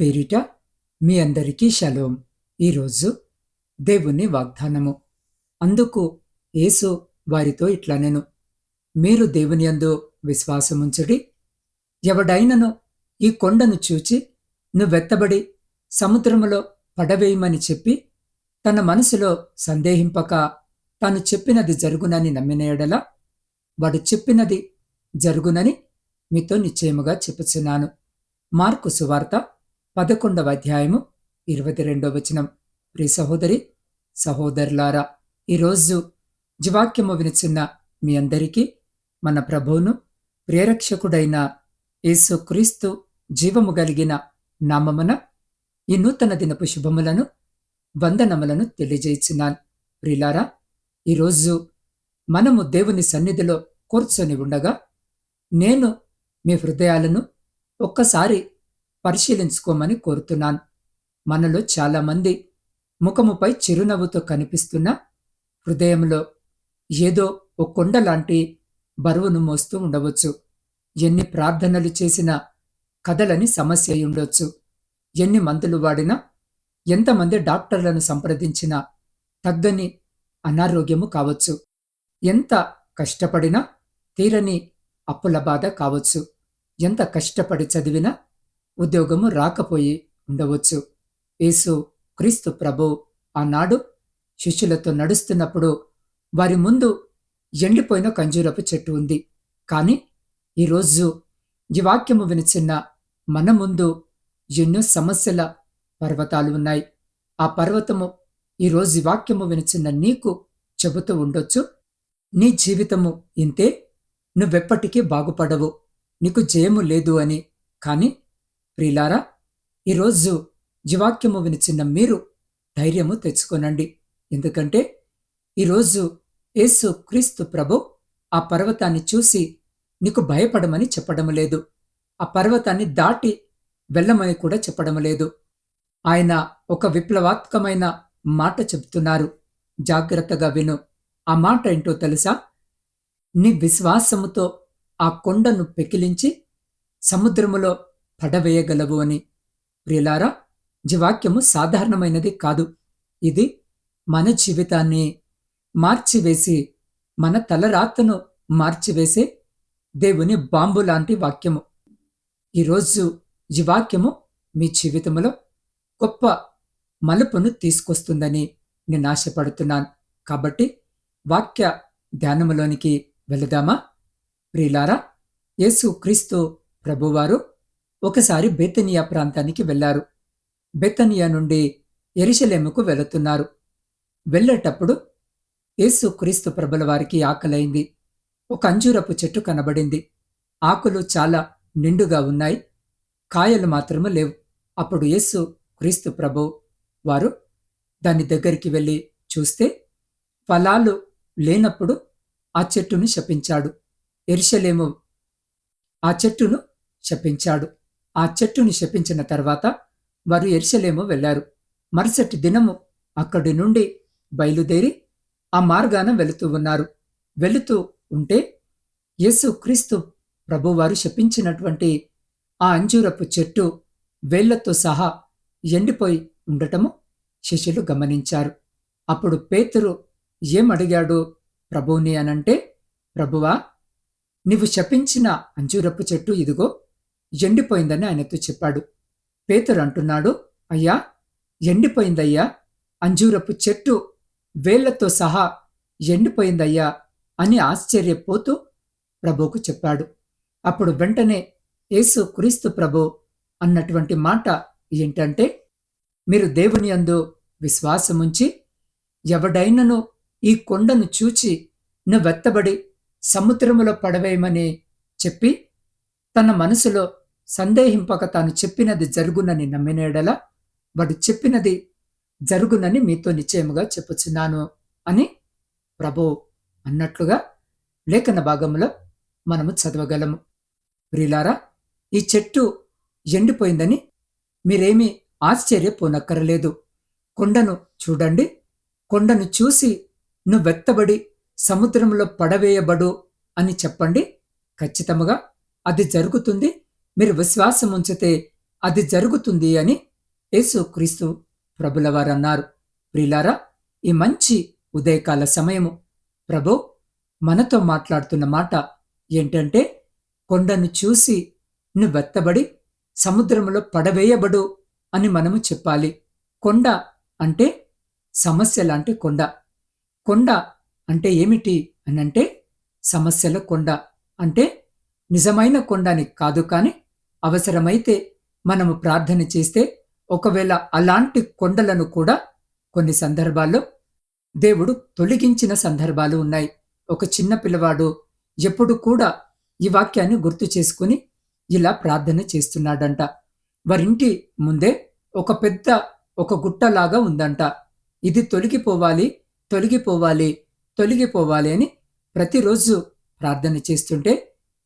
పేరిట మీ అందరికీ షలోం ఈరోజు దేవుని వాగ్దానము. అందుకు యేసు వారితో ఇట్లా నేను మీరు దేవుని యందు విశ్వాసముంచుడి ఎవడైనను ఈ కొండను చూచి నువ్వెత్తబడి సముద్రములో పడవేయమని చెప్పి తన మనసులో సందేహింపక తాను చెప్పినది జరుగునని నమ్మిన ఎడల వాడు చెప్పినది జరుగునని మీతో నిశ్చయముగా చెప్పుచున్నాను. మార్కు సువార్త పదకొండవ అధ్యాయము ఇరవై రెండవ వచనం. ప్రి సహోదరి సహోదరులారా ఈరోజు జీవాక్యము వినిచున్న మీ అందరికీ మన ప్రభువును ప్రేరక్షకుడైన యేసుక్రీస్తు జీవము కలిగిన నామమున ఈ నూతన దినపు శుభములను వందనములను తెలియజేస్తున్నాను. ప్రిలారా ఈరోజు మనము దేవుని సన్నిధిలో కూర్చొని ఉండగా నేను మీ హృదయాలను ఒక్కసారి పరిశీలించుకోమని కోరుతున్నాను. మనలో చాలామంది ముఖముపై చిరునవ్వుతో కనిపిస్తున్న హృదయంలో ఏదో ఒక కొండ లాంటి బరువును మోస్తూ ఉండవచ్చు. ఎన్ని ప్రార్థనలు చేసినా కదలని సమస్య ఉండొచ్చు. ఎన్ని మందులు వాడినా ఎంతమంది డాక్టర్లను సంప్రదించినా తగ్గని అనారోగ్యము కావచ్చు. ఎంత కష్టపడినా తీరని అప్పుల బాధ కావచ్చు. ఎంత కష్టపడి చదివినా ఉద్యోగము రాకపోయి ఉండవచ్చు. యేసు క్రీస్తు ప్రభు ఆనాడు శిష్యులతో నడుస్తున్నప్పుడు వారి ముందు ఎండిపోయిన కంజూరపు చెట్టు ఉంది. కానీ ఈరోజు ఈ వాక్యము వినిచిన్న మన ముందు ఎన్నో సమస్యల పర్వతాలు ఉన్నాయి. ఆ పర్వతము ఈరోజు ఈ వాక్యము వినిచిన్న నీకు చెబుతూ ఉండొచ్చు. నీ జీవితము ఇంతే నువ్వెప్పటికీ బాగుపడవు. నీకు జయము లేదు అని. కానీ ప్రిలారా ఈరోజు జీవాక్యము వినిచిన్న మీరు ధైర్యము తెచ్చుకోనండి. ఎందుకంటే ఈరోజు యేసు క్రీస్తు ప్రభు ఆ పర్వతాన్ని చూసి నీకు భయపడమని చెప్పడం లేదు. ఆ పర్వతాన్ని దాటి వెళ్ళమని కూడా చెప్పడం లేదు. ఆయన ఒక విప్లవాత్మకమైన మాట చెబుతున్నారు. జాగ్రత్తగా విను. ఆ మాట ఏంటో తెలుసా? నీ విశ్వాసముతో ఆ కొండను పెకిలించి సముద్రములో పడవేయగలవు అని. ప్రియులారా జీవాక్యము సాధారణమైనది కాదు. ఇది మన జీవితాన్ని మార్చివేసి మన తలరాతను మార్చివేసే దేవుని బాంబు లాంటి వాక్యము. ఈరోజు ఈ వాక్యము మీ జీవితంలో గొప్ప మలుపును తీసుకొస్తుందని నేను ఆశపడుతున్నాను. కాబట్టి వాక్య ధ్యానములోనికి వెళదామా? ప్రియులారా యేసు క్రీస్తు ప్రభువారు ఒకసారి బెతనియా ప్రాంతానికి వెళ్ళారు. బెతనియా నుండి ఎరిశలేముకు వెళుతున్నారు. వెళ్ళేటప్పుడు యేసు క్రీస్తు ప్రభుల వారికి ఆకలైంది. ఒక అంజూరపు చెట్టు కనబడింది. ఆకులు చాలా నిండుగా ఉన్నాయి. కాయలు మాత్రము లేవు. అప్పుడు యేసు క్రీస్తు ప్రభు వారు దాని దగ్గరికి వెళ్ళి చూస్తే ఫలాలు లేనప్పుడు ఆ చెట్టును శపించాడు. ఎరిశలేము ఆ చెట్టును శపించాడు. ఆ చెట్టుని శపించిన తర్వాత వారు ఎరిసలేము వెళ్ళారు మరుసటి దినము అక్కడి నుండి బయలుదేరి ఆ మార్గాన వెళుతూ ఉన్నారు. వెళుతూ ఉంటే యేసు క్రీస్తు ప్రభువారు శపించినటువంటి ఆ అంజూరపు చెట్టు వేళ్ళతో సహా ఎండిపోయి ఉండటము శిష్యులు గమనించారు. అప్పుడు పేతురు ఏమడిగాడు ప్రభువుని అనంటే ప్రభువా నీవు శపించిన అంజూరపు చెట్టు ఇదిగో ఎండిపోయిందని ఆయనతో చెప్పాడు. పేతురు అంటున్నాడు అయ్యా ఎండిపోయిందయ్యా. అంజూరపు చెట్టు వేళ్ళతో సహా ఎండిపోయిందయ్యా అని ఆశ్చర్యపోతూ ప్రభువుకు చెప్పాడు. అప్పుడు వెంటనే యేసు క్రీస్తు ప్రభు అన్నటువంటి మాట ఏంటంటే మీరు దేవుని అందు విశ్వాసముంచి ఎవడైనను ఈ కొండను చూచి నువ్వెత్తబడి సముద్రములో పడవేయమని చెప్పి తన మనసులో సందేహింపక తాను చెప్పినది జరుగునని నమ్మినేడల వాడు చెప్పినది జరుగునని మీతో నిశ్చయముగా చెప్పుచున్నాను అని ప్రభు అన్నట్లుగా లేఖన భాగంలో మనము చదవగలము. ప్రిలారా ఈ చెట్టు ఎండిపోయిందని మీరేమీ ఆశ్చర్యపోనక్కరలేదు. కొండను చూడండి కొండను చూసి నువ్వెత్తబడి సముద్రంలో పడవేయబడు అని చెప్పండి. ఖచ్చితముగా అది జరుగుతుంది. మీరు విశ్వాసం ఉంచితే అది జరుగుతుంది అని యేసుక్రీస్తు ప్రభులవారన్నారు ప్రిలారా ఈ మంచి ఉదయకాల సమయము ప్రభు మనతో మాట్లాడుతున్న మాట ఏంటంటే కొండను చూసి నువ్వెత్తబడి సముద్రంలో పడవేయబడు అని మనము చెప్పాలి. కొండ అంటే సమస్య లాంటి కొండ. కొండ అంటే ఏమిటి అనంటే సమస్యల కొండ అంటే నిజమైన కొండ అని కాదు కాని అవసరమైతే మనము ప్రార్థన చేస్తే ఒకవేళ అలాంటి కొండలను కూడా కొన్ని సందర్భాల్లో దేవుడు తొలగించిన సందర్భాలు ఉన్నాయి. ఒక చిన్న పిల్లవాడు ఎప్పుడు కూడా ఈ వాక్యాన్ని గుర్తు చేసుకుని ఇలా ప్రార్థన చేస్తున్నాడంట. వారింటి ముందే ఒక పెద్ద ఒక గుట్టలాగా ఉందంట. ఇది తొలగిపోవాలి తొలగిపోవాలి తొలగిపోవాలి అని ప్రతిరోజు ప్రార్థన చేస్తుంటే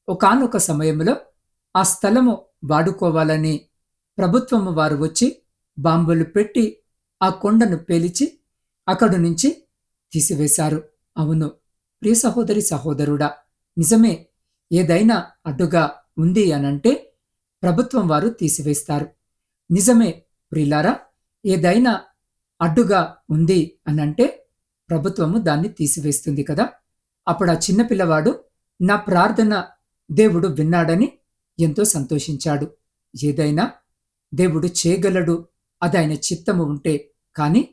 ఒకానొక సమయంలో ఆ స్థలము వాడుకోవాలని ప్రభుత్వము వారు వచ్చి బాంబులు పెట్టి ఆ కొండను పేలిచి అక్కడి నుంచి తీసివేశారు. అవును ప్రియ సహోదరి సహోదరుడా నిజమే ఏదైనా అడ్డుగా ఉంది అనంటే ప్రభుత్వం వారు తీసివేస్తారు. నిజమే ప్రిలారా ఏదైనా అడ్డుగా ఉంది అనంటే ప్రభుత్వము దాన్ని తీసివేస్తుంది కదా. అప్పుడు ఆ చిన్నపిల్లవాడు నా ప్రార్థన దేవుడు విన్నాడని ఎంతో సంతోషించాడు. ఏదైనా దేవుడు చేయగలడు అది ఆయన చిత్తము ఉంటే. కాని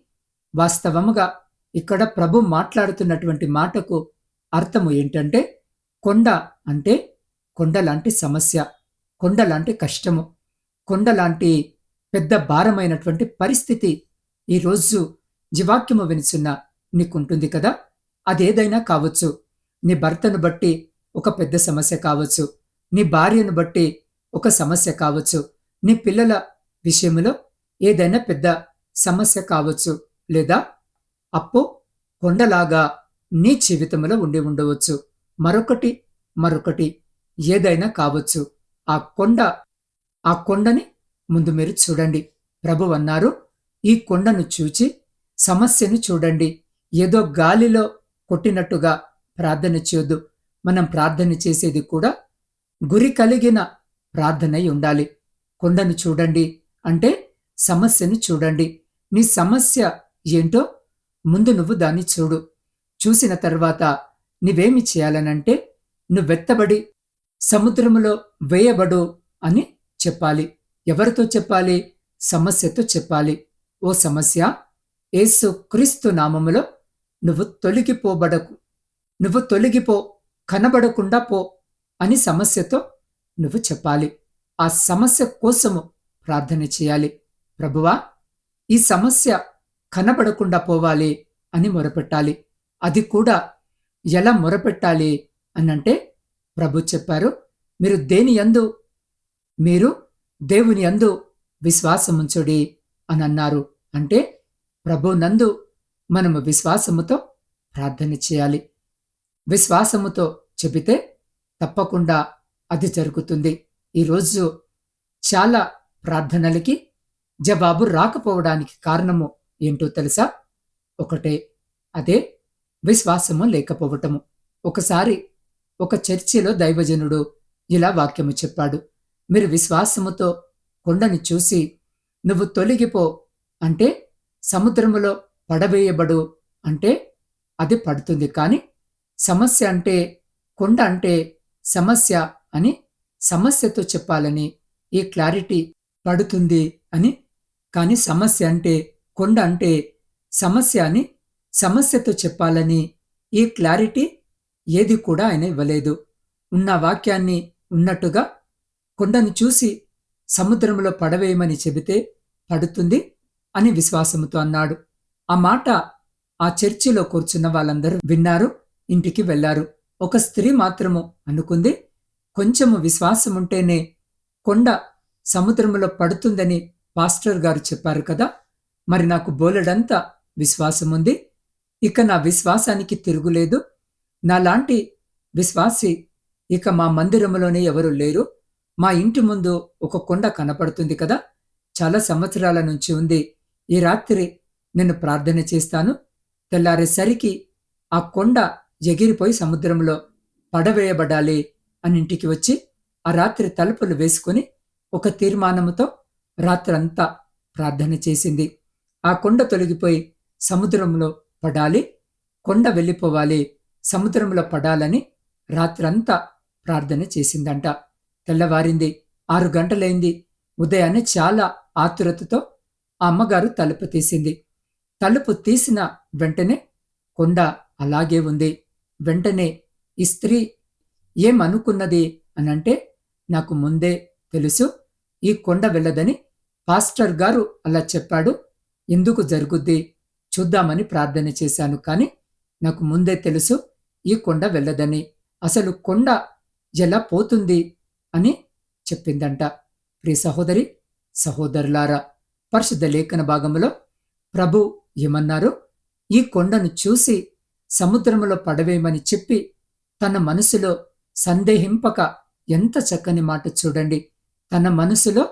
వాస్తవముగా ఇక్కడ ప్రభు మాట్లాడుతున్నటువంటి మాటకు అర్థము ఏంటంటే కొండ అంటే కొండలాంటి సమస్య కొండలాంటి కష్టము కొండలాంటి పెద్ద భారమైనటువంటి పరిస్థితి ఈరోజు జీవాక్యము వినిచున్న నీకుంటుంది కదా. అదేదైనా కావచ్చు. నీ భర్తను బట్టి ఒక పెద్ద సమస్య కావచ్చు. నీ భార్యను బట్టి ఒక సమస్య కావచ్చు. నీ పిల్లల విషయంలో ఏదైనా పెద్ద సమస్య కావచ్చు లేదా అప్పు కొండలాగా నీ జీవితంలో ఉండి ఉండవచ్చు. మరొకటి మరొకటి ఏదైనా కావచ్చు. ఆ కొండ ఆ కొండని ముందు మీరు చూడండి. ప్రభు అన్నారు ఈ కొండను చూచి సమస్యను చూడండి. ఏదో గాలిలో కొట్టినట్టుగా ప్రార్థన చేయొద్దు. మనం ప్రార్థన చేసేది కూడా గురి కలిగిన ప్రార్థనై ఉండాలి. కొండను చూడండి అంటే సమస్యను చూడండి. నీ సమస్య ఏంటో ముందు నువ్వు దాన్ని చూడు. చూసిన తర్వాత నువ్వేమి చేయాలనంటే నువ్వెత్తబడి సముద్రములో వేయబడు అని చెప్పాలి. ఎవరితో చెప్పాలి? సమస్యతో చెప్పాలి. ఓ సమస్య ఏసు క్రీస్తు నామములో నువ్వు తొలగిపోబడకు నువ్వు తొలగిపో కనబడకుండా పో అని సమస్యతో నువ్వు చెప్పాలి. ఆ సమస్య కోసము ప్రార్థన చేయాలి. ప్రభువా ఈ సమస్య కనబడకుండా పోవాలి అని మొరపెట్టాలి. అది కూడా ఎలా మొరపెట్టాలి అనంటే ప్రభు చెప్పారు మీరు దేని యందు మీరు దేవుని యందు విశ్వాసముంచుడి అని అన్నారు అంటే ప్రభు నందు మనము విశ్వాసముతో ప్రార్థన చేయాలి. విశ్వాసముతో చెబితే తప్పకుండా అది జరుగుతుంది. ఈరోజు చాలా ప్రార్థనలకి జవాబు రాకపోవడానికి కారణము ఏంటో తెలుసా? ఒకటే అదే విశ్వాసము లేకపోవటము. ఒకసారి ఒక చర్చిలో దైవజనుడు ఇలా వాక్యము చెప్పాడు. మీరు విశ్వాసముతో కొండని చూసి నువ్వు తొలగిపో అంటే సముద్రములో పడవేయబడు అంటే అది పడుతుంది. కాని సమస్య అంటే కొండ అంటే సమస్య అని సమస్యతో చెప్పాలని ఈ క్లారిటీ పడుతుంది అని. కాని సమస్య అంటే కొండ అంటే సమస్య అని సమస్యతో చెప్పాలని ఈ క్లారిటీ ఏది కూడా ఆయన ఇవ్వలేదు. ఉన్న వాక్యాన్ని ఉన్నట్టుగా కొండను చూసి సముద్రంలో పడవేయమని చెబితే పడుతుంది అని విశ్వాసముతో అన్నాడు. ఆ మాట ఆ చర్చిలో కూర్చున్న వాళ్ళందరూ విన్నారు ఇంటికి వెళ్ళారు ఒక స్త్రీ మాత్రము అనుకుంది. కొంచెము విశ్వాసముంటేనే కొండ సముద్రంలో పడుతుందని పాస్టర్ గారు చెప్పారు కదా. మరి నాకు బోలెడంతా విశ్వాసముంది. ఇక నా విశ్వాసానికి తిరుగులేదు. నాలాంటి విశ్వాసి ఇక మా మందిరంలోనే ఎవరు లేరు. మా ఇంటి ముందు ఒక కొండ కనపడుతుంది కదా. చాలా సంవత్సరాల నుంచి ఉంది. ఈ రాత్రి నేను ప్రార్థన చేస్తాను. తెల్లారేసరికి ఆ కొండ ఎగిరిపోయి సముద్రంలో పడవేయబడాలి అని ఇంటికి వచ్చి ఆ రాత్రి తలుపులు వేసుకుని ఒక తీర్మానముతో రాత్రంతా ప్రార్థన చేసింది. ఆ కొండ తొలగిపోయి సముద్రంలో పడాలి కొండ వెళ్ళిపోవాలి సముద్రంలో పడాలని రాత్రంతా ప్రార్థన చేసిందంట. తెల్లవారింది ఆరు గంటలైంది. ఉదయాన్నే చాలా ఆతురతతో ఆ అమ్మగారు తలుపు తీసింది. తలుపు తీసిన వెంటనే కొండ అలాగే ఉంది. వెంటనే ఈ స్త్రీ ఏమనుకున్నది? అనంటే నాకు ముందే తెలుసు ఈ కొండ వెళ్ళదని పాస్టర్ గారు అలా చెప్పాడు. ఎందుకు జరుగుద్ది? చూద్దామని ప్రార్థన చేశాను కానీ నాకు ముందే తెలుసు ఈ కొండ వెళ్ళదని. అసలు కొండ ఎలా పోతుంది? అని చెప్పిందంట. ప్రియ సహోదరి సహోదరులారా పరిశుద్ధ లేఖన భాగంలో ప్రభు ఏమన్నారు? ఈ కొండను చూసి సముద్రములో పడవేయమని చెప్పి తన మనసులో సందేహింపక ఎంత చక్కని మాట చూడండి. తన మనసులో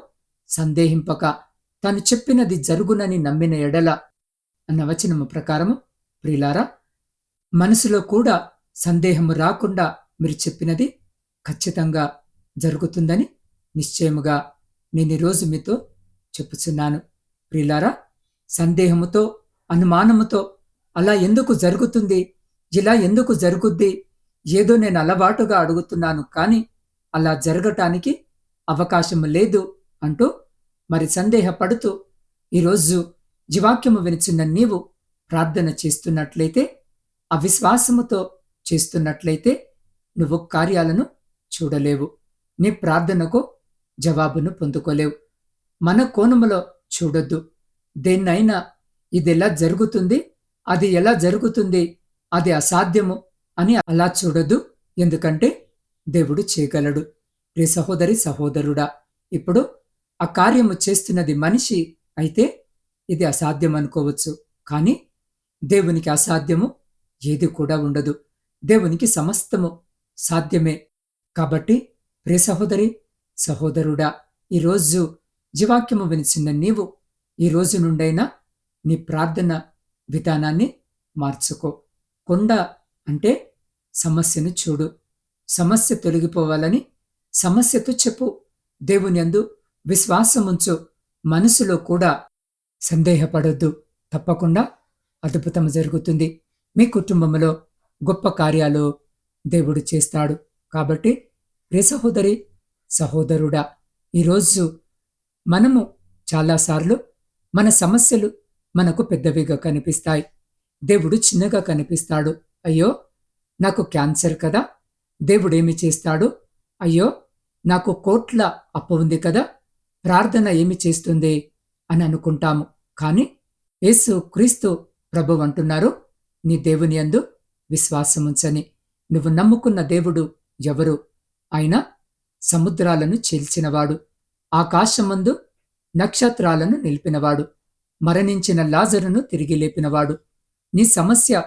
సందేహింపక తను చెప్పినది జరుగునని నమ్మిన ఎడల అన్న వచనము ప్రకారము ప్రిలారా మనసులో కూడా సందేహము రాకుండా మీరు చెప్పినది ఖచ్చితంగా జరుగుతుందని నిశ్చయముగా నేను ఈరోజు మీతో చెప్పుచున్నాను. ప్రిలారా సందేహముతో అనుమానముతో అలా ఎందుకు జరుగుతుంది? ఇలా ఎందుకు జరుగుద్ది? ఏదో నేను అలవాటుగా అడుగుతున్నాను కానీ అలా జరగటానికి అవకాశం లేదు అంటూ మరి సందేహపడుతూ ఈరోజు జీవాక్యము వినిచిన నీవు ప్రార్థన చేస్తున్నట్లయితే అవిశ్వాసముతో చేస్తున్నట్లయితే నువ్వు కార్యాలను చూడలేవు. నీ ప్రార్థనకు జవాబును పొందుకోలేవు. మన కోణములో చూడొద్దు. దేన్నైనా ఇది ఎలా జరుగుతుంది? అది ఎలా జరుగుతుంది? అది అసాధ్యము అని అలా చూడదు ఎందుకంటే దేవుడు చేయగలడు. రే సహోదరి సహోదరుడా ఇప్పుడు ఆ కార్యము చేస్తున్నది మనిషి అయితే ఇది అసాధ్యం అనుకోవచ్చు. కానీ దేవునికి అసాధ్యము ఏది కూడా ఉండదు. దేవునికి సమస్తము సాధ్యమే. కాబట్టి ప్రే సహోదరి సహోదరుడా ఈరోజు జీవాక్యము వినిచిన నీవు ఈ రోజు నుండైనా నీ ప్రార్థన విధానాన్ని మార్చుకో. కొండ అంటే సమస్యను చూడు. సమస్య తొలగిపోవాలని సమస్యతో చెప్పు. దేవుని అందు విశ్వాసముంచు. మనసులో కూడా సందేహపడొద్దు. తప్పకుండా అద్భుతం జరుగుతుంది. మీ కుటుంబంలో గొప్ప కార్యాలు దేవుడు చేస్తాడు. కాబట్టి రే సహోదరి సహోదరుడా ఈరోజు మనము చాలాసార్లు మన సమస్యలు మనకు పెద్దవిగా కనిపిస్తాయి. దేవుడు చిన్నగా కనిపిస్తాడు. అయ్యో నాకు క్యాన్సర్ కదా. దేవుడేమి చేస్తాడు? అయ్యో నాకు కోట్ల అప్పు ఉంది కదా. ప్రార్థన ఏమి చేస్తుంది? అని అనుకుంటాము. కానీ యేసు క్రీస్తు ప్రభు అంటున్నారు నీ దేవుని అందు విశ్వాసముంచని నువ్వు నమ్ముకున్న దేవుడు ఎవరు? ఆయన సముద్రాలను చీల్చినవాడు. ఆకాశమందు నక్షత్రాలను నిలిపినవాడు. మరణించిన లాజరును తిరిగి లేపినవాడు. నీ సమస్య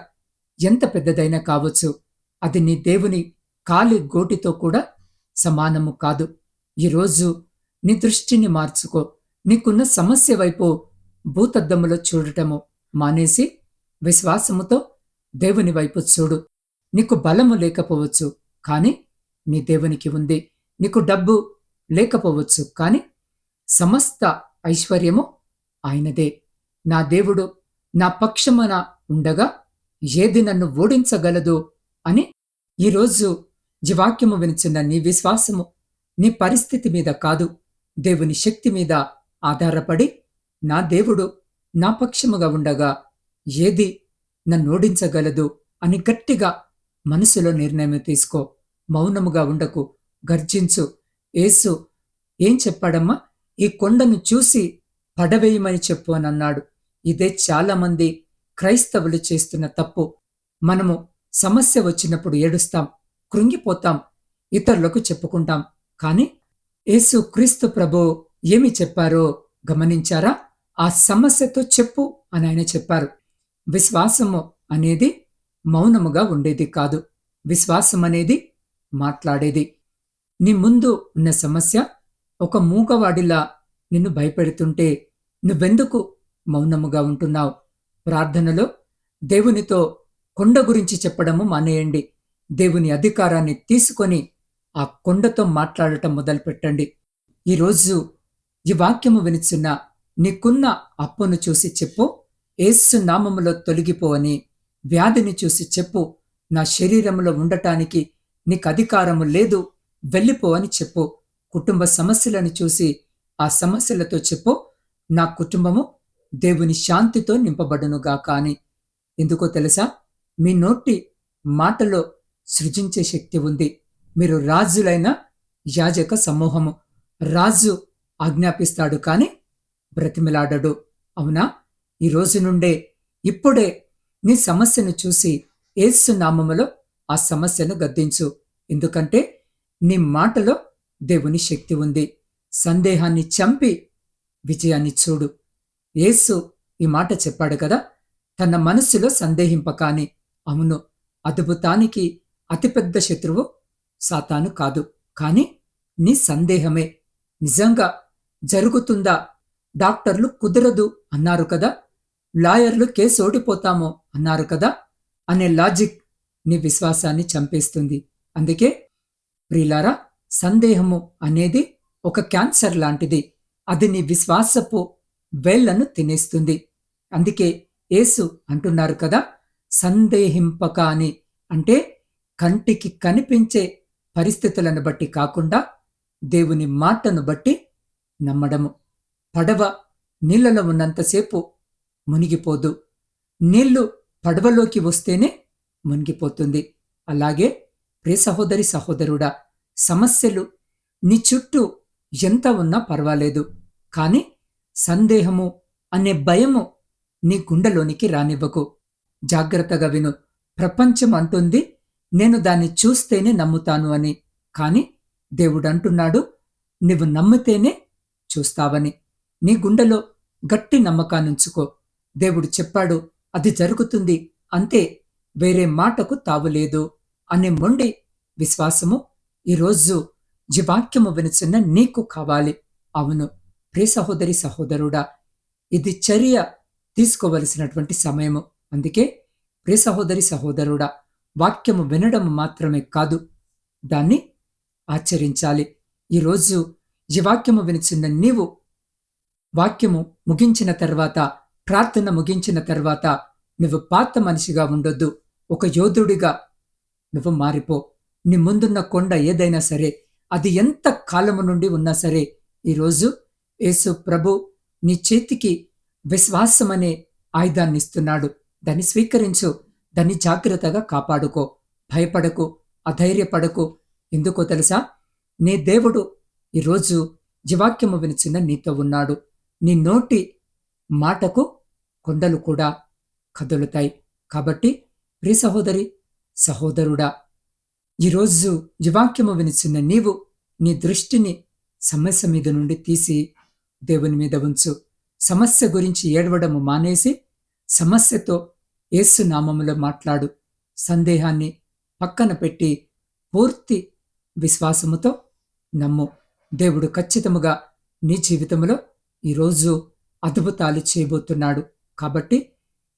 ఎంత పెద్దదైనా కావచ్చు. అది నీ దేవుని కాలి గోటితో కూడా సమానము కాదు. ఈరోజు నీ దృష్టిని మార్చుకో. నీకున్న సమస్య వైపు భూతద్దములో చూడటము మానేసి విశ్వాసముతో దేవుని వైపు చూడు. నీకు బలము లేకపోవచ్చు కానీ నీ దేవునికి ఉంది. నీకు డబ్బు లేకపోవచ్చు కానీ సమస్త ఐశ్వర్యము ఆయనదే. నా దేవుడు నా పక్షమున ఉండగా ఏది నన్ను ఓడించగలదు అని ఈరోజు జీవాక్యము వినిచిన నీ విశ్వాసము నీ పరిస్థితి మీద కాదు. దేవుని శక్తి మీద ఆధారపడి నా దేవుడు నా పక్షముగా ఉండగా ఏది నన్ను ఓడించగలదు అని గట్టిగా మనసులో నిర్ణయం తీసుకో. మౌనముగా ఉండకు గర్జించు. ఏసు ఏం చెప్పాడమ్మా? ఈ కొండను చూసి పడవేయమని చెప్పు అని అన్నాడు. ఇదే చాలామంది క్రైస్తవులు చేస్తున్న తప్పు. మనము సమస్య వచ్చినప్పుడు ఏడుస్తాం కృంగిపోతాం ఇతరులకు చెప్పుకుంటాం. కానీ యేసు క్రీస్తు ప్రభు ఏమి చెప్పారో గమనించారా? ఆ సమస్యతో చెప్పు అని ఆయన చెప్పారు. విశ్వాసము అనేది మౌనముగా ఉండేది కాదు. విశ్వాసం అనేది మాట్లాడేది. నీ ముందు ఉన్న సమస్య ఒక మూగవాడిలా నిన్ను భయపెడుతుంటే నువ్వెందుకు మౌనముగా ఉంటున్నావు. ప్రార్థనలో దేవునితో కొండ గురించి చెప్పడము మానేయండి. దేవుని అధికారాన్ని తీసుకొని ఆ కొండతో మాట్లాడటం మొదలుపెట్టండి. ఈరోజు ఈ వాక్యము వినిచున్న నీకున్న అప్పును చూసి చెప్పు. ఏసు నామములో తొలగిపో అని వ్యాధిని చూసి చెప్పు. నా శరీరంలో ఉండటానికి నీకు అధికారము లేదు. వెళ్ళిపో అని చెప్పు. కుటుంబ సమస్యలను చూసి ఆ సమస్యలతో చెప్పు. నా కుటుంబము దేవుని శాంతితో నింపబడనుగా కాని ఎందుకో తెలుసా? మీ నోటి మాటలో సృజించే శక్తి ఉంది. మీరు రాజులైన యాజక సమూహము. రాజు ఆజ్ఞాపిస్తాడు కాని బ్రతిమిలాడడు. అవునా? ఈ రోజు నుండే ఇప్పుడే నీ సమస్యను చూసి ఏసు నామములో ఆ సమస్యను గద్దించు. ఎందుకంటే నీ మాటలో దేవుని శక్తి ఉంది. సందేహాన్ని చంపి విజయాన్ని చూడు. యేసు ఈ మాట చెప్పాడు కదా? తన మనస్సులో సందేహింపకాని. అవును అద్భుతానికి అతిపెద్ద శత్రువు సాతాను కాదు. కాని నీ సందేహమే. నిజంగా జరుగుతుందా? డాక్టర్లు కుదరదు అన్నారు కదా? లాయర్లు కేసు ఓడిపోతామో అన్నారు కదా? అనే లాజిక్ నీ విశ్వాసాన్ని చంపేస్తుంది. అందుకే ప్రిలారా సందేహము అనేది ఒక క్యాన్సర్ లాంటిది. అది నీ విశ్వాసపు వేళ్ళను తినేస్తుంది. అందుకే యేసు అంటున్నారు కదా సందేహింపక అని అంటే కంటికి కనిపించే పరిస్థితులను బట్టి కాకుండా దేవుని మాటను బట్టి నమ్మడము. పడవ నీళ్ళలో ఉన్నంతసేపు మునిగిపోదు. నీళ్ళు పడవలోకి వస్తేనే మునిగిపోతుంది. అలాగే ప్రియ సహోదరి సహోదరుడా సమస్యలు నీ చుట్టూ ఎంత ఉన్నా పర్వాలేదు. కాని సందేహము అనే భయము నీ గుండెలోనికి రానివ్వకు. జాగ్రత్తగా విను. ప్రపంచం అంటుంది నేను దాన్ని చూస్తేనే నమ్ముతాను అని. కాని దేవుడు అంటున్నాడు నువ్వు నమ్మితేనే చూస్తావని. నీ గుండెలో గట్టి నమ్మకాన్నుంచుకో. దేవుడు చెప్పాడు అది జరుగుతుంది. అంతే వేరే మాటకు తావులేదు అనే మొండి విశ్వాసము ఈరోజు జీవాక్యము వినుచున్న నీకు కావాలి. అవును. ప్రియ సహోదరి సహోదరుడా ఇది చర్య తీసుకోవలసినటువంటి సమయము. అందుకే ప్రియ సహోదరి సహోదరుడా వాక్యము వినడం మాత్రమే కాదు దాన్ని ఆచరించాలి. ఈరోజు ఈ వాక్యము వినిచిన నీవు వాక్యము ముగించిన తర్వాత ప్రార్థన ముగించిన తర్వాత నువ్వు పాత మనిషిగా ఉండొద్దు ఒక యోధుడిగా నువ్వు మారిపో. నీ ముందున్న కొండ ఏదైనా సరే అది ఎంత కాలము నుండి ఉన్నా సరే ఈరోజు యేసు ప్రభు నీ చేతికి విశ్వాసమనే ఆయుధాన్ని ఇస్తున్నాడు దాన్ని స్వీకరించు. దాన్ని జాగ్రత్తగా కాపాడుకో. భయపడకు అధైర్యపడకు. ఎందుకో తెలుసా? నీ దేవుడు ఈరోజు జీవాక్యము వినిచిన నీతో ఉన్నాడు. నీ నోటి మాటకు కొండలు కూడా కదులుతాయి. కాబట్టి ప్రియ సహోదరి సహోదరుడా ఈరోజు జీవాక్యము వినిచిన నీవు నీ దృష్టిని సమస్య మీద నుండి తీసి దేవుని మీద ఉంచు. సమస్య గురించి ఏడవడము మానేసి సమస్యతో యేసు నామములో మాట్లాడు. సందేహాన్ని పక్కన పెట్టి పూర్తి విశ్వాసముతో నమ్ము. దేవుడు ఖచ్చితముగా నీ జీవితంలో ఈరోజు అద్భుతాలు చేయబోతున్నాడు. కాబట్టి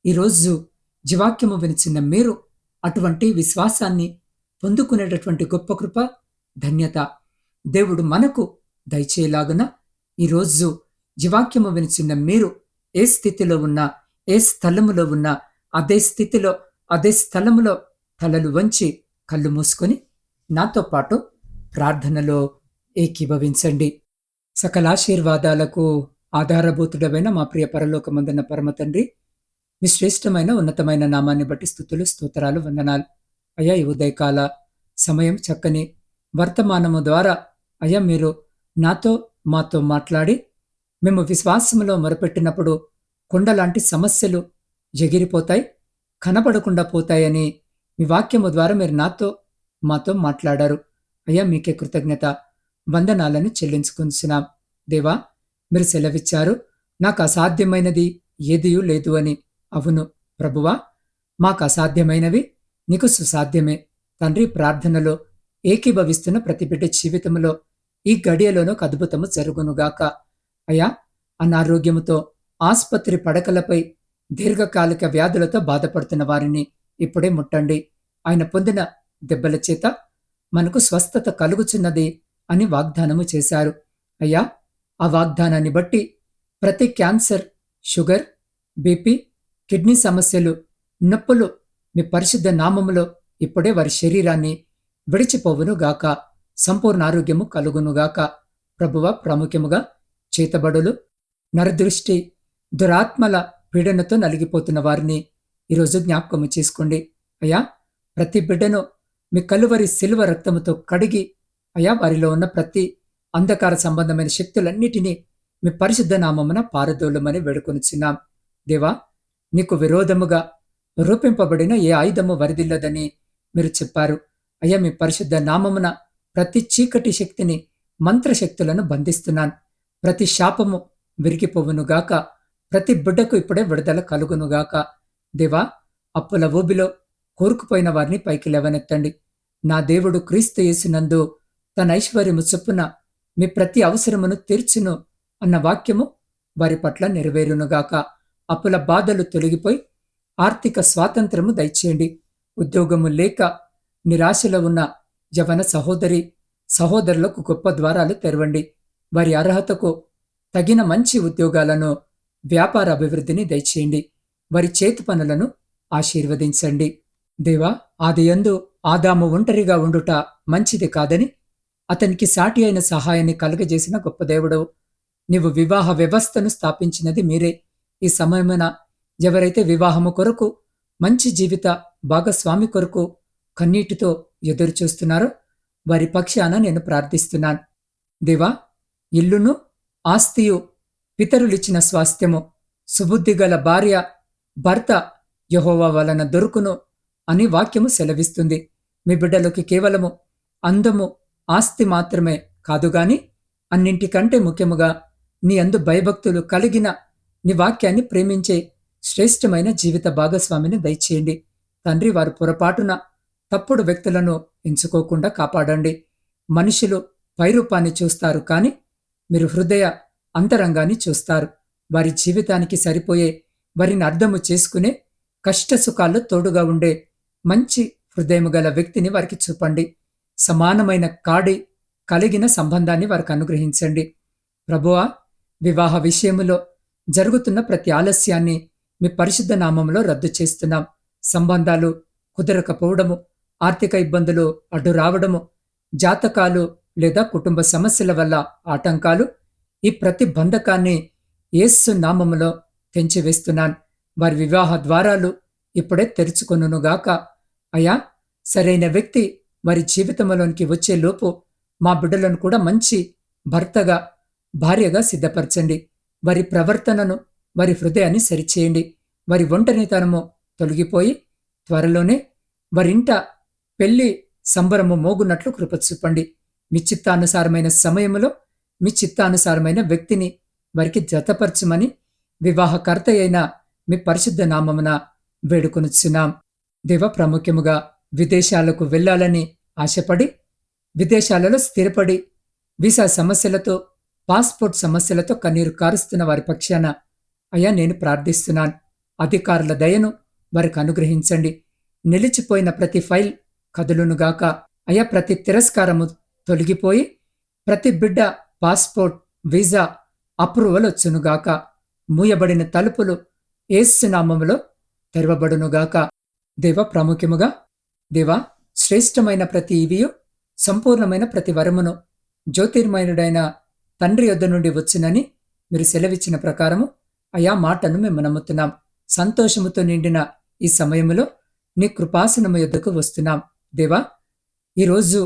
ఈరోజు జీవాక్యము వినిచిన మీరు అటువంటి విశ్వాసాన్ని పొందుకునేటటువంటి గొప్ప కృప ధన్యత దేవుడు మనకు దయచేయలాగున ఈరోజు జీవాక్యము వినిచిన మీరు ఏ స్థితిలో ఉన్నా ఏ స్థలములో ఉన్నా అదే స్థితిలో అదే స్థలములో తలలు వంచి కళ్ళు మూసుకొని నాతో పాటు ప్రార్థనలో ఏకీభవించండి. సకల ఆశీర్వాదాలకు ఆధారభూతుడమైన మా ప్రియ పరలోకమందన్న పరమ తండ్రి మీ శ్రేష్టమైన ఉన్నతమైన నామాన్ని బట్టి స్థుతులు స్తోత్రాలు వందనాలు. అయ్యా ఈ ఉదయకాల సమయం చక్కని వర్తమానము ద్వారా అయ్యా మీరు నాతో మాతో మాట్లాడి మేము విశ్వాసములో మొరపెట్టినప్పుడు కొండలాంటి సమస్యలు ఎగిరిపోతాయి కనపడకుండా పోతాయని మీ వాక్యము ద్వారా మీరు నాతో మాతో మాట్లాడారు. అయ్యా మీకే కృతజ్ఞత. వందనాలను చెల్లించుకుంటున్నాం. దేవా మీరు సెలవిచ్చారు. నాకు అసాధ్యమైనది ఏదియూ లేదు అని. అవును ప్రభువా మాకు అసాధ్యమైనవి నీకు సుసాధ్యమే. తండ్రి ప్రార్థనలో ఏకీభవిస్తున్న ప్రతి బిడ్డ జీవితంలో ఈ గడియలోనూ అద్భుతము జరుగునుగాక. అయ్యా అనారోగ్యముతో ఆసుపత్రి పడకలపై దీర్ఘకాలిక వ్యాధులతో బాధపడుతున్న వారిని ఇప్పుడే ముట్టండి. ఆయన పొందిన దెబ్బల చేత మనకు స్వస్థత కలుగుచున్నది అని వాగ్దానము చేశారు. అయ్యా ఆ వాగ్దానాన్ని బట్టి ప్రతి క్యాన్సర్ షుగర్ బీపీ కిడ్నీ సమస్యలు నొప్పులు మీ పరిశుద్ధ నామములో ఇప్పుడే వారి శరీరాన్ని విడిచిపోవునుగాక. సంపూర్ణ ఆరోగ్యము కలుగునుగాక. ప్రభువ ప్రాముఖ్యముగా చేతబడులు నరదృష్టి దురాత్మల పీడనతో నలిగిపోతున్న వారిని ఈరోజు జ్ఞాపకము చేసుకోండి. అయ్యా ప్రతి బిడ్డను మీ కలువరి శిలువ రక్తముతో కడిగి అయా వారిలో ఉన్న ప్రతి అంధకార సంబంధమైన శక్తులన్నిటినీ మీ పరిశుద్ధ నామమున పారదోలమని వేడుకొనిచున్నాం. దేవా నీకు విరోధముగా రూపింపబడిన ఏ ఆయుధము వరిదిల్లదని మీరు చెప్పారు. అయ్యా మీ పరిశుద్ధ నామమున ప్రతి చీకటి శక్తిని మంత్రశక్తులను బంధిస్తున్నాను. ప్రతి శాపము విరిగిపోవునుగాక ప్రతి బిడ్డకు ఇప్పుడే విడుదల కలుగునుగాక దేవా అప్పుల ఊబిలో కోరుకుపోయిన వారిని పైకి లేవనెత్తండి. నా దేవుడు క్రీస్తు యేసునందు తన ఐశ్వర్యము చొప్పున మీ ప్రతి అవసరమును తీర్చును అన్న వాక్యము వారి పట్ల నెరవేరునుగాక అప్పుల బాధలు తొలగిపోయి ఆర్థిక స్వాతంత్రము దయచేయండి. ఉద్యోగము లేక నిరాశలో ఉన్న యవన సహోదరి సహోదరులకు గొప్ప ద్వారాలు తెరవండి. వారి అర్హతకు తగిన మంచి ఉద్యోగాలను వ్యాపార అభివృద్ధిని దయచేయండి. వారి చేతి పనులను ఆశీర్వదించండి. దేవా ఆదియందు ఆదాము ఒంటరిగా ఉండుట మంచిది కాదని అతనికి సాటి అయిన సహాయాన్ని కలుగజేసిన గొప్ప దేవుడవు. నీవు వివాహ వ్యవస్థను స్థాపించినది మీరే. ఈ సమయమున ఎవరైతే వివాహము కొరకు మంచి జీవిత భాగస్వామి కొరకు కన్నీటితో ఎదురు చూస్తున్నారో. వారి పక్షాన నేను ప్రార్థిస్తున్నాను. దేవా ఇల్లును ఆస్తియు పితరులిచ్చిన స్వాస్థ్యము సుబుద్ధి గల భార్య భర్త యహోవా వలన దొరుకును అని వాక్యము సెలవిస్తుంది. మీ బిడ్డలోకి కేవలము అందము ఆస్తి మాత్రమే కాదుగాని అన్నింటికంటే ముఖ్యముగా నీ అందు భయభక్తులు కలిగిన నీ వాక్యాన్ని ప్రేమించే శ్రేష్టమైన జీవిత భాగస్వామిని దయచేయండి. తండ్రి వారు పొరపాటున తప్పుడు వ్యక్తులను ఎంచుకోకుండా కాపాడండి. మనుషులు పైరూపాన్ని చూస్తారు కానీ మీరు హృదయ అంతరంగాన్ని చూస్తారు. వారి జీవితానికి సరిపోయే వారిని అర్థము చేసుకునే కష్ట సుఖాల్లో తోడుగా ఉండే మంచి హృదయము గల వ్యక్తిని వారికి చూపండి. సమానమైన కాడి కలిగిన సంబంధాన్ని వారికి అనుగ్రహించండి. ప్రభువా వివాహ విషయములో జరుగుతున్న ప్రతి ఆలస్యాన్ని మీ పరిశుద్ధ నామంలో రద్దు చేస్తున్నాం. సంబంధాలు కుదరకపోవడము ఆర్థిక ఇబ్బందులు అడ్డు రావడము జాతకాలు లేదా కుటుంబ సమస్యల వల్ల ఆటంకాలు ఈ ప్రతి బంధకాన్ని నామములో తెంచివేస్తున్నాను. వారి వివాహ ద్వారాలు ఇప్పుడే తెరుచుకొనుగాక అయా సరైన వ్యక్తి వారి జీవితంలోనికి వచ్చే లోపు మా బిడ్డలను కూడా మంచి భర్తగా భార్యగా సిద్ధపరచండి. వారి ప్రవర్తనను వారి హృదయాన్ని సరిచేయండి. వారి ఒంటరితనము తొలగిపోయి త్వరలోనే వారింట పెళ్ళి సంబరము మోగునట్లు కృపచూపండి. మీ చిత్తానుసారమైన సమయంలో మీ చిత్తానుసారమైన వ్యక్తిని వారికి జతపరచమని వివాహకర్త అయిన మీ పరిశుద్ధ నామమున వేడుకొనుచున్నాం. దేవ ప్రాముఖ్యముగా విదేశాలకు వెళ్ళాలని ఆశపడి విదేశాలలో స్థిరపడి వీసా సమస్యలతో పాస్పోర్ట్ సమస్యలతో కన్నీరు కారుస్తున్న వారి పక్షాన అయ్యా నేను ప్రార్థిస్తున్నాను. అధికారుల దయను వారికి అనుగ్రహించండి. నిలిచిపోయిన ప్రతి ఫైల్ కదులునుగాక. అయా ప్రతి తిరస్కారము తొలగిపోయి ప్రతి బిడ్డ పాస్పోర్ట్ వీసా అప్రూవల్ వచ్చునుగాక మూయబడిన తలుపులు ఏసునామములో తెరవబడునుగాక. దేవ ప్రాముఖ్యముగా దేవా శ్రేష్టమైన ప్రతి ఇవియు సంపూర్ణమైన ప్రతి వరమును జ్యోతిర్మయుడైన తండ్రి యొద్ద నుండి వచ్చునని మీరు సెలవిచ్చిన ప్రకారము అయా మాటను మేము నమ్ముతున్నాం. సంతోషముతో నిండిన ఈ సమయములో నీ కృపాసనము యొద్దకు వస్తున్నాం. దేవా ఈరోజు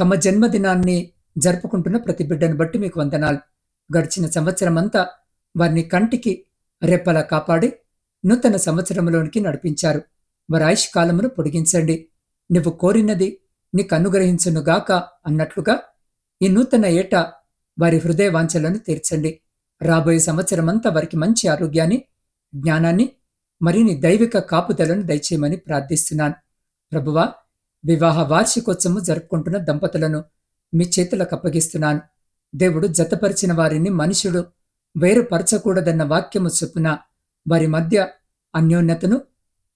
తమ జన్మదినాన్ని జరుపుకుంటున్న ప్రతి బిడ్డను బట్టి మీకు వందనాలు. గడిచిన సంవత్సరం అంతా వారిని కంటికి రెప్పలా కాపాడి నూతన సంవత్సరంలోనికి నడిపించారు. వారి ఆయుష్ కాలమును పొడిగించండి. నువ్వు కోరినది నీకు అనుగ్రహించునుగాక అన్నట్లుగా ఈ నూతన ఏట వారి హృదయ వాంఛలను తీర్చండి. రాబోయే సంవత్సరమంతా వారికి మంచి ఆరోగ్యాన్ని జ్ఞానాన్ని మరిన్ని దైవిక కాపుదలను దయచేయమని ప్రార్థిస్తున్నాను. ప్రభువా వివాహ వార్షికోత్సవం జరుపుకుంటున్న దంపతులను మీ చేతులకు అప్పగిస్తున్నాను. దేవుడు జతపరిచిన వారిని మనుషుడు వేరుపరచకూడదన్న వాక్యము చొప్పున వారి మధ్య అన్యోన్యతను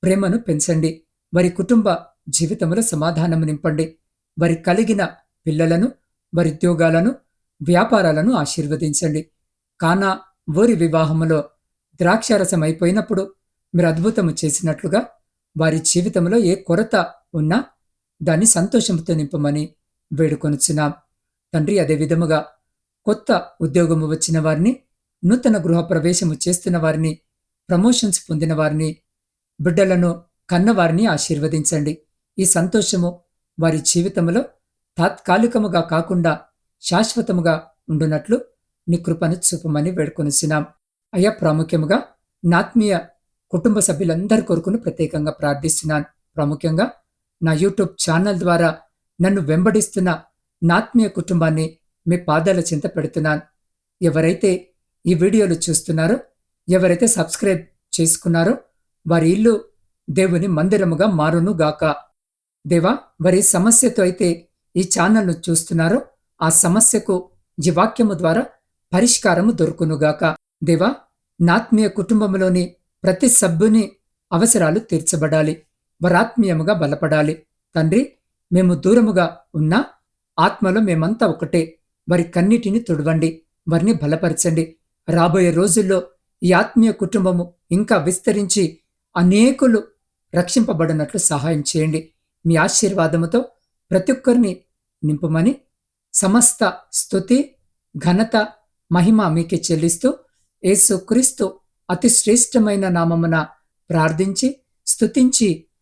ప్రేమను పెంచండి. వారి కుటుంబ జీవితంలో సమాధానము నింపండి. వారి కలిగిన పిల్లలను వారి ఉద్యోగాలను వ్యాపారాలను ఆశీర్వదించండి. కానా ఊరి వివాహములో ద్రాక్షారసం అయిపోయినప్పుడు మీరు అద్భుతము చేసినట్లుగా వారి జీవితంలో ఏ కొరత ఉన్నా దాన్ని సంతోషంతో నింపమని వేడుకొనుచున్నాం. తండ్రి అదే విధముగా కొత్త ఉద్యోగము వచ్చిన వారిని నూతన గృహ ప్రవేశము చేస్తున్న వారిని ప్రమోషన్స్ పొందిన వారిని బిడ్డలను కన్నవారిని ఆశీర్వదించండి. ఈ సంతోషము వారి జీవితంలో తాత్కాలికముగా కాకుండా శాశ్వతముగా ఉండునట్లు నీ కృపను చూపమని వేడుకొనిసినాం అయ్యా ప్రాముఖ్యముగా నాత్మీయ కుటుంబ సభ్యులందరి కొరకును ప్రత్యేకంగా ప్రార్థిస్తున్నాను. ప్రాముఖ్యంగా నా యూట్యూబ్ ఛానల్ ద్వారా నన్ను వెంబడిస్తున్న నాత్మీయ కుటుంబాన్ని మీ పాదాల చింత పెడుతున్నాను. ఎవరైతే ఈ వీడియోలు చూస్తున్నారో ఎవరైతే సబ్స్క్రైబ్ చేసుకున్నారో వారి ఇల్లు దేవుని మందిరముగా మారును గాక. దేవా వారి సమస్యతో అయితే ఈ ఛానల్ను చూస్తున్నారో ఆ సమస్యకు ఈ వాక్యము ద్వారా పరిష్కారము దొరుకునుగాక దేవా నాత్మీయ కుటుంబంలోని ప్రతి సభ్యుని అవసరాలు తీర్చబడాలి. వరాత్మీయముగా బలపడాలి. తండ్రి మేము దూరముగా ఉన్నా ఆత్మలో మేమంతా ఒకటే. వారి కన్నిటిని తుడవండి వారిని బలపరచండి. రాబోయే రోజుల్లో ఈ ఆత్మీయ కుటుంబము ఇంకా విస్తరించి అనేకులు రక్షింపబడినట్లు సహాయం చేయండి. మీ ఆశీర్వాదముతో ప్రతి ఒక్కరిని నింపమని సమస్త స్థుతి ఘనత మహిమ మీకే చెల్లిస్తూ యేసుక్రీస్తు అతి శ్రేష్టమైన నామమున ప్రార్థించి స్తుతించి